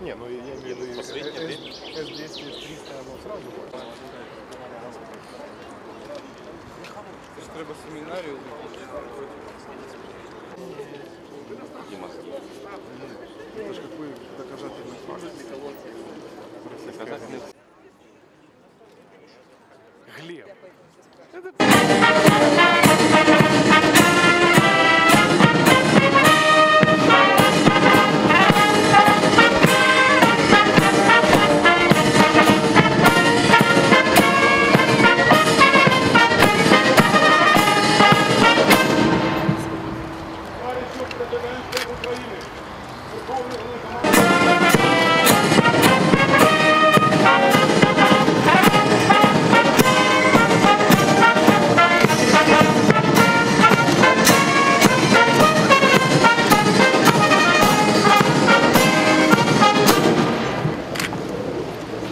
Не, ну я виду С- С-200, С-300, оно сразу будет. Треба семінарію. Это ж какой доказательный факт. Российская армия.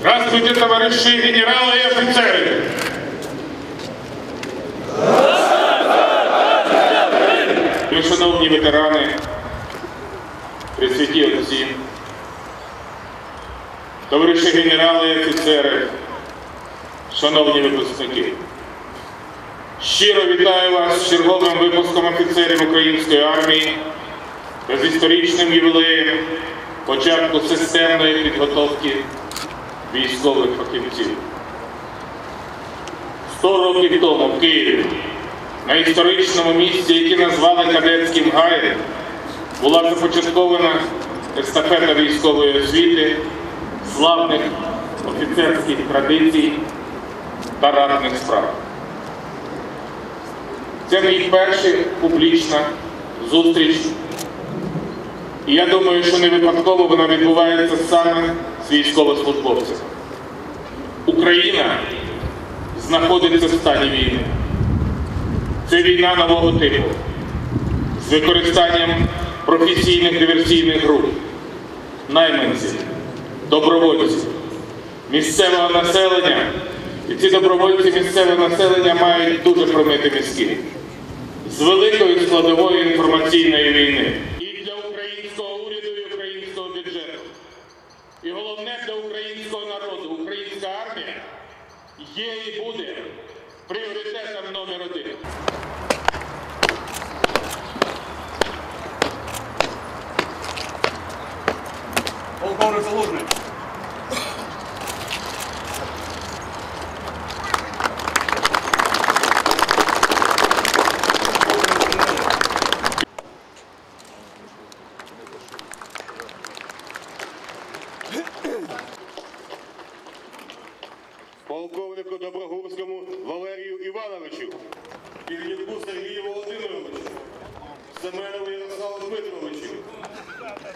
Здравствуйте, товарищи генералы и офицеры! Ви, шановні ветерани, присвяті отці, товариші генерали і офіцери, шановні випускники, щиро вітаю вас з черговим випуском офіцерів української армії та з історичним ювілеєм початку системної підготовки військових фахівців. Сто років тому в Києві, на історичному місці, яке назвали Кадетським гаєм, була започаткована естафета військової освіти, славних офіцерських традицій та ратних справ. Це мій перша публічна зустріч і я думаю, що не випадково вона відбувається саме з військовослужбовцями. Україна знаходиться в стані війни. Це війна нового типу з використанням професійних диверсійних груп, найманців, добровольців, місцевого населення. І ці добровольці місцевого населення мають дуже промити мізки з великою складовою інформаційної війни. І для українського уряду, і українського бюджету. І головне для українського народу, українська армія є і буде пріоритетом номер один. Полковнику Валерію Івановичу, Півнюку Сергію Володимировичу, Семенову Ярославу Дмитровичу,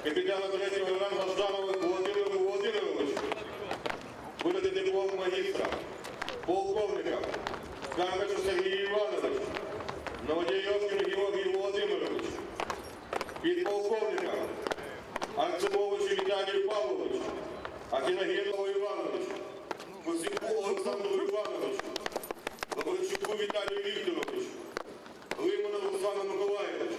капітану третього рангу Жданову Володимиру Володимировичу, видати диплом магістра, полковника, Карпачу Сергію Івановичу, Новодяйовському Георгію Володимировичу, підполковника, Арцемовичу Віталію Павловичу, Ахінагінову Івановичу, Косюку Олександру Івановичу, Лавричуку Віталію Вікторовичу, Лимонову Руслану Миколаєвичу,